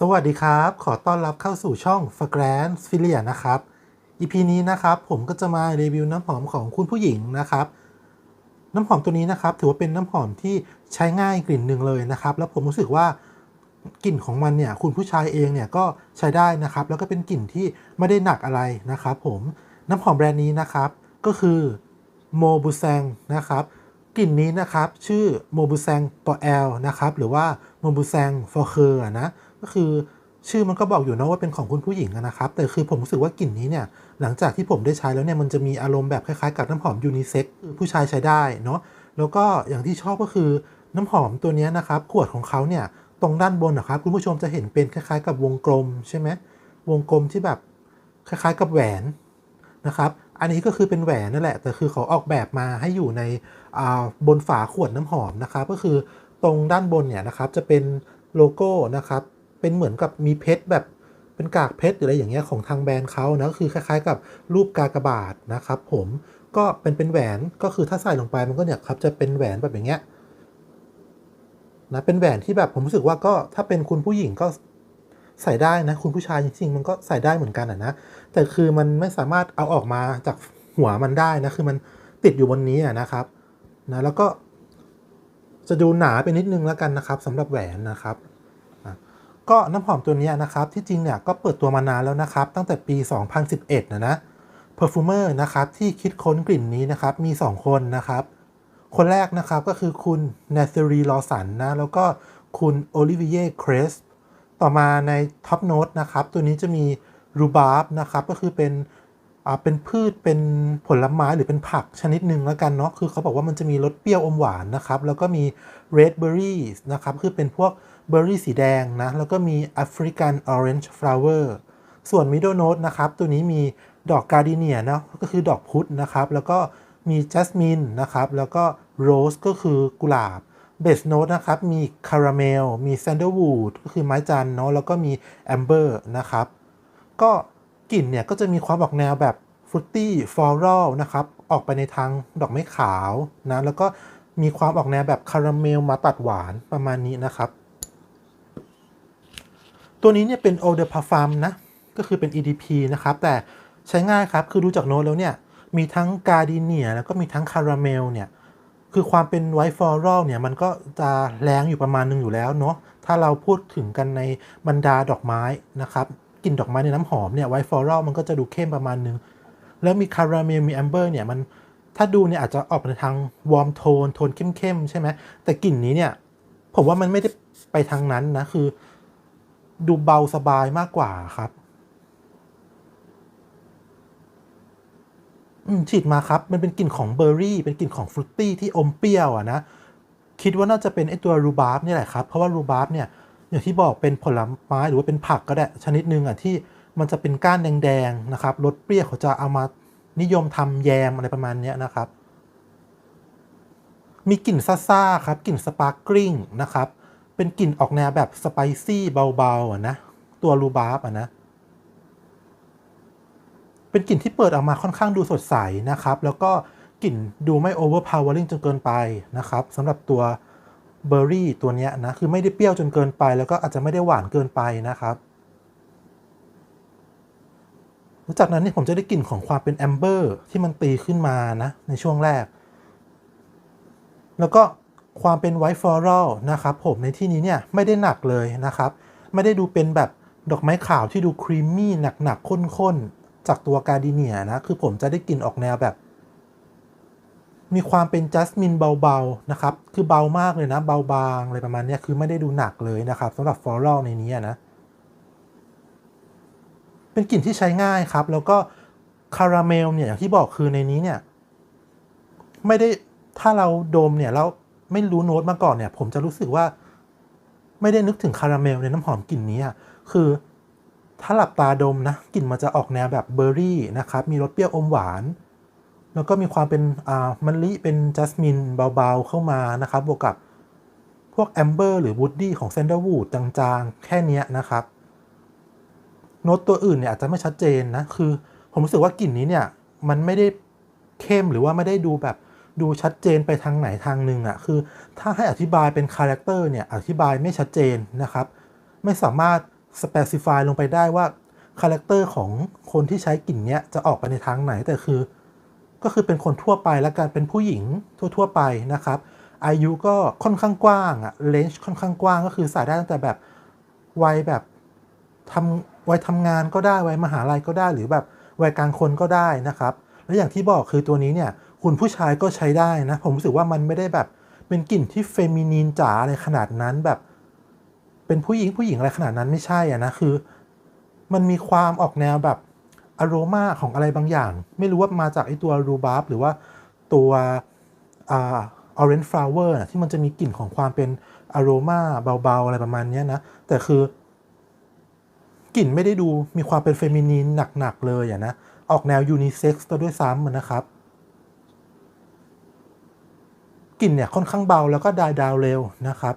สวัสดีครับ ขอต้อนรับเข้าสู่ช่อง f a g r a n c e f i l i a นะครับ EP นี้นะครับผมก็จะมารีวิวน้ำหอมของคุณผู้หญิงนะครับ น้ำหอมตัวนี้นะครับ ถือว่าเป็นน้ำหอมที่ใช้ง่ายกลิ่นหนึ่งเลยนะครับ แล้วผมรู้สึกว่ากลิ่นของมันเนี่ยคุณผู้ชายเองเนี่ยก็ใช้ได้นะครับ แล้วก็เป็นกลิ่นที่ไม่ได้หนักอะไรนะครับผมน้ำหอมแบรนด์นี้นะครับ ก็คือโมบูแซงนะครับกลิ่นนี้นะครับชื่อโมบูแซงตัวแอลนะครับหรือว่าโมบูแซงฟอร์เคอร์นะ ก็คือชื่อมันก็บอกอยู่นะว่าเป็นของคุณผู้หญิงนะครับ แต่คือผมรู้สึกว่ากลิ่นนี้เนี่ย หลังจากที่ผมได้ใช้แล้วเนี่ยมันจะมีอารมณ์แบบคล้ายๆกับน้ำหอมยูนิเซ็กผู้ชายใช้ได้เนาะแล้วก็อย่างที่ชอบก็คือน้ำหอมตัวนี้นะครับ ขวดของเขาเนี่ยตรงด้านบนนะครับ คุณผู้ชมจะเห็นเป็นคล้ายๆ กับวงกลมใช่ไหมวงกลมที่แบบคล้ายๆกับแหวนนะครับ อันนี้ก็คือเป็นแหวนนั่นแหละ แต่คือเขาออกแบบมาให้อยู่ในบนฝาขวดน้ำหอมนะครับ ก็คือตรงด้านบนเนี่ยนะครับจะเป็นโลโก้นะครับ เป็นเหมือนกับมีเพชรแบบเป็นกากเพชรหรืออะไรอย่างเงี้ยของทางแบรนด์เขานะก็คือคล้ายๆ กับรูปกากบาทนะครับผมก็เป็นเป็นแหวนก็คือถ้าใส่ลงไปมันก็เนี่ยครับจะเป็นแหวนแบบอย่างเงี้ยนะเป็นแหวนที่แบบผมรู้สึกว่าก็ถ้าเป็นคุณผู้หญิงก็ใส่ได้นะคุณผู้ชายจริงๆมันก็ใส่ได้เหมือนกันอะนะแต่คือมันไม่สามารถเอาออกมาจากหัวมันได้นะคือมันติดอยู่บนนี้อะนะครับนะแล้วก็จะดูหนาไปนิดนึงแล้วกันนะครับสำหรับแหวนนะครับ ก็น้ำหอมตัวนี้นะครับที่จริงเนี่ยก็เปิดตัวมานานแล้วนะครับ ตั้งแต่ปี 2011 นะนะ perfumer นะครับที่คิดค้นกลิ่นนี้นะครับมี 2 คนนะครับ คนแรกนะครับก็คือคุณ n a t h a r i e Lawson นะแล้วก็คุณ Olivier Cresp ต่อมาใน Top Note นะครับตัวนี้จะมีรูบาร์บนะครับก็คือเป็นอ่าเป็นพืชเป็นผลไม้หรือเป็นผักชนิดหนึ่งแล้วกันเนาะคือเขาบอกว่ามันจะมีรสเปรี้ยวอมหวานนะครับแล้วก็มี red berries นะครับคือเป็นพวก เบอร์รี่สีแดงนะ แล้วก็มี African orange flower ส่วน middle note นะครับ ตัวนี้มีดอกการ์ดิเนียนะก็คือดอกพุธนะครับ แล้วก็มีจัสมินนะครับ แล้วก็โรสก็คือกุหลาบเบสโน t นะครับ มีคาราเมล มีแซนเด w วูดก็คือไม้จันเนาะแล้วก็มีแอมเบอร์นะครับ ก็กลิ่นเนี่ยก็จะมีความออกแนวแบบฟรุตตี้ฟลอรัลนะครับ ออกไปในทางดอกไม้ขาวนะ แล้วก็มีความออกแนวแบบคาราเมลมาตัดหวานประมาณนี้นะครับ ตัวนี้เนี่ยเป็น Eau de Parfum นะ ก็คือเป็น EDP นะครับ แต่ใช้ง่ายครับ คือดูจากโน้ตแล้วเนี่ย มีทั้งกาดิเนียแล้วก็มีทั้งคาราเมลเนี่ย คือความเป็นไวท์ฟลอรัลเนี่ย มันก็จะแรงอยู่ประมาณหนึงอยู่แล้วเนาะ ถ้าเราพูดถึงกันในบรรดาดอกไม้นะครับกลิ่นดอกไม้ในน้ำหอมเนี่ยไวท์ฟลอรัลมันก็จะดูเข้มประมาณนึง แล้วมีคาราเมลมีแอมเบอร์เนี่ยมันถ้าดูเนี่ยอาจจะออกในทางวอร์มโทนโทนเข้มๆใช่ไหมแต่กลิ่นนี้เนี่ยผมว่ามันไม่ได้ไปทางนั้นนะคือ ดูเบาสบายมากกว่าครับ อืมฉีดมาครับ มันเป็นกลิ่นของเบอร์รี่ เป็นกลิ่นของฟรุตตี้ที่อมเปรี้ยวอะนะ คิดว่าน่าจะเป็นไอตัวรูบาร์บนี่แหละครับ เพราะว่ารูบาร์บเนี่ย อย่างที่บอกเป็นผลไม้หรือว่าเป็นผักก็ได้ ชนิดหนึ่งอะที่มันจะเป็นก้านแดงๆนะครับรสเปรี้ยวเขาจะเอามานิยมทำแยมอะไรประมาณนี้นะครับ มีกลิ่นซ่าๆครับ กลิ่นสปาร์กริงนะครับ เป็นกลิ่นออกแนวแบบสไปซี่เบาๆอะนะ ตัวรูบาร์บอะนะ เป็นกลิ่นที่เปิดออกมาค่อนข้างดูสดใสนะครับ แล้วก็กลิ่นดูไม่ overpowering จนเกินไปนะครับสำหรับตัวเบอร์รี่ตัวเนี้ยนะ คือไม่ได้เปรี้ยวจนเกินไป แล้วก็อาจจะไม่ได้หวานเกินไปนะครับแล้วจากนั้นเนี่ยผมจะได้กลิ่นของความเป็นแอมเบอร์ที่มันตีขึ้นมานะ ในช่วงแรก แล้วก็ ความเป็นไวท์ฟลอรัลนะครับผมในที่นี้เนี่ยไม่ได้หนักเลยนะครับ ไม่ได้ดูเป็นแบบดอกไม้ขาวที่ดูครีมมี่หนักๆข้นๆ จากตัวการดิเนียนะ คือผมจะได้กลิ่นออกแนวแบบ มีความเป็นจัสมินเบาๆนะครับ คือเบามากเลยนะ เบาบางอะไรประมาณนี้คือไม่ได้ดูหนักเลยนะครับสำหรับฟลอรัลในนี้นะเป็นกลิ่นที่ใช้ง่ายครับ แล้วก็คาราเมลเนี่ยอย่างที่บอกคือในนี้เนี่ย ไม่ได้ถ้าเราดมเนี่ยแล้ว ไม่รู้โน้ตมาก่อนเนี่ย ผมจะรู้สึกว่า ไม่ได้นึกถึงคาราเมลในน้ำหอมกลิ่นนี้คือถ้าหลับตาดมนะกลิ่นมันจะออกแนวแบบเบอร์รี่นะครับ มีรสเปรี้ยวอมหวาน แล้วก็มีความเป็นอ่ามะลิเป็นจัสมินเบาๆเข้ามานะครับ บวกกับพวกแอมเบอร์หรือวูดดี้ของเซนเดอร์วูดจางๆ แค่นี้นะครับ โน้ตตัวอื่นเนี่ยอาจจะไม่ชัดเจนนะ คือ ผมรู้สึกว่ากลิ่นนี้เนี่ย มันไม่ได้เข้มหรือว่าไม่ได้ดูแบบ ดูชัดเจนไปทางไหนทางหนึ่งอะ่ะคือถ้าให้อธิบายเป็นคาแรคเตอร์เนี่ยอธิบายไม่ชัดเจนนะครับ ไม่สามารถ specify ลงไปได้ว่าคาแรคเตอร์ของคนที่ใช้กลิ่นเนี้ยจะออกไปในทางไหนแต่คือ ก็คือเป็นคนทั่วไปและการเป็นผู้หญิงทั่ว ๆ ไปนะครับ อายุก็ค่อนข้างกว้างอะเลนจ์ค่อนข้างกว้างก็คือใส่ได้ตั้งแต่แบบวัยแบบทำวัยทำงานก็ได้วัยมหาลัยก็ได้หรือแบบวัยกลางคนก็ได้นะครับ และอย่างที่บอกคือตัวนี้เนี่ย คุณผู้ชายก็ใช้ได้นะ ผมรู้สึกว่ามันไม่ได้แบบเป็นกลิ่นที่เฟมินีนจ๋าอะไรขนาดนั้นแบบ เป็นผู้หญิงผู้หญิงอะไรขนาดนั้นไม่ใช่อะนะคือ มันมีความออกแนวแบบอโรมาของอะไรบางอย่าง ไม่รู้ว่ามาจากไอตัวรูบาร์บหรือว่าตัวอ่าออเรนจ์ฟลาวเวอร์ที่มันจะมีกลิ่นของความเป็นอโรมาเบาๆ อะไรประมาณนี้นะ แต่คือกลิ่นไม่ได้ดูมีความเป็นเฟมินีนหนัก ๆ เลยอะนะ ออกแนวยูนิเซ็กซ์ตัวด้วยซ้ำนะครับ กลิ่นเนี่ยค่อนข้างเบาแล้วก็ดายดาวเร็วนะครับ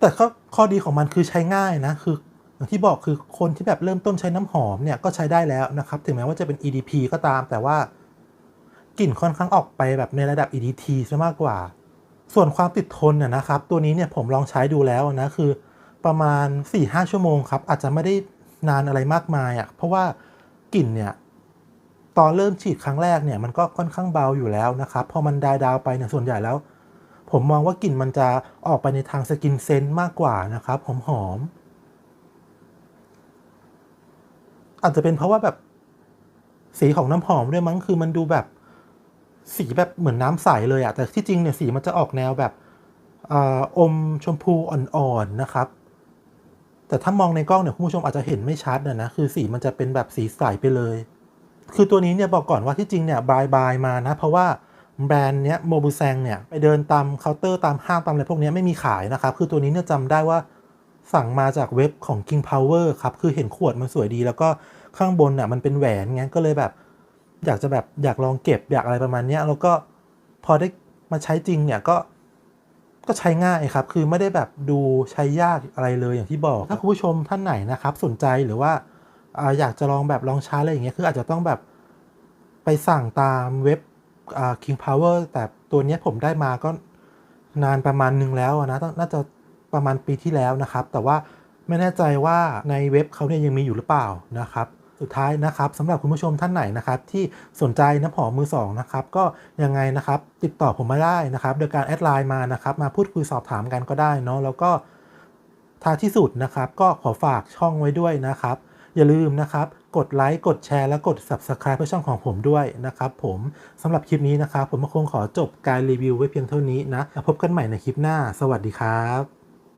แต่ข้อข้อดีของมันคือใช้ง่ายนะ คืออย่างที่บอกคือคนที่แบบเริ่มต้นใช้น้ำหอมเนี่ยก็ใช้ได้แล้วนะครับ ถึงแม้ว่าจะเป็น EDP ก็ตาม แต่ว่ากลิ่นค่อนข้างออกไปแบบในระดับ EDT ซะมากกว่า ส่วนความติดทนน่ยนะครับ ตัวนี้เนี่ยผมลองใช้ดูแล้วนะคือประมาณ 4-5 ชั่วโมงครับ อาจจะไม่ได้นานอะไรมากมายอะ่ะเพราะว่า กลิ่นเนี่ยตอนเริ่มฉีดครั้งแรกเนี่ยมันก็ค่อนข้างเบาอยู่แล้วนะครับพอมันดายดาวไปเนี่ยส่วนใหญ่แล้ว ผมมองว่ากลิ่นมันจะออกไปในทางสกินเซนต์มากกว่านะครับหอมหอมๆอาจจะเป็นเพราะว่าแบบสีของน้ำหอมด้วยมั้งคือมันดูแบบสีแบบเหมือนน้ำใสเลยอะแต่ที่จริงเนี่ยสีมันจะออกแนวแบบออมชมพูอ่อนๆนะครับ แต่ถ้ามองในกล้องเนี่ยคุณผู้ชมอาจจะเห็นไม่ชัดนะนะคือสีมันจะเป็นแบบสีใสไปเลย คือตัวนี้เนี่ยบอกก่อนว่าที่จริงเนี่ยบายบายมานะ เพราะว่าแบรนด์เนี้ยโมบูแซงเนี่ยไปเดินตามเคาน์เตอร์ตามห้างตามอะไรพวกนี้ไม่มีขายนะครับ คือตัวนี้เนี่ยจำได้ว่าสั่งมาจากเว็บของ King Power ครับ คือเห็นขวดมันสวยดี แล้วก็ข้างบนน่ะมันเป็นแหวนไงก็เลยแบบ อยากจะแบบอยากลองเก็บอยากอะไรประมาณนี้แล้วก็พอได้มาใช้จริงเนี่ยก็ ก็ใช้ง่ายครับ คือไม่ได้แบบดูใช้ยากอะไรเลยอย่างที่บอก ถ้าคุณผู้ชมท่านไหนนะครับ สนใจหรือว่าอยากจะลองแบบลองใช้อะไรอย่างเงี้ย คืออาจจะต้องแบบไปสั่งตามเว็บ King Power แต่ตัวนี้ผมได้มาก็นานประมาณหนึ่งแล้วนะ น่าจะประมาณปีที่แล้วนะครับ แต่ว่าไม่แน่ใจว่าในเว็บเขาเนี่ยยังมีอยู่หรือเปล่านะครับ สุดท้ายนะครับสำหรับคุณผู้ชมท่านไหนนะครับที่สนใจน้ำหอมมือสองนะครับก็ยังไงนะครับติดต่อผมมาได้นะครับโดยการแอดไลน์มานะครับมาพูดคุยสอบถามกันก็ได้เนาะแล้วก็ท้ายที่สุดนะครับก็ขอฝากช่องไว้ด้วยนะครับ อย่าลืมนะครับกดไลค์กดแชร์และกด Subscribe เพื่อช่องของผมด้วยนะครับผมสำหรับคลิปนี้นะครับผมคงขอจบการรีวิวไว้เพียงเท่านี้นะพบกันใหม่ในคลิปหน้า สวัสดีครับ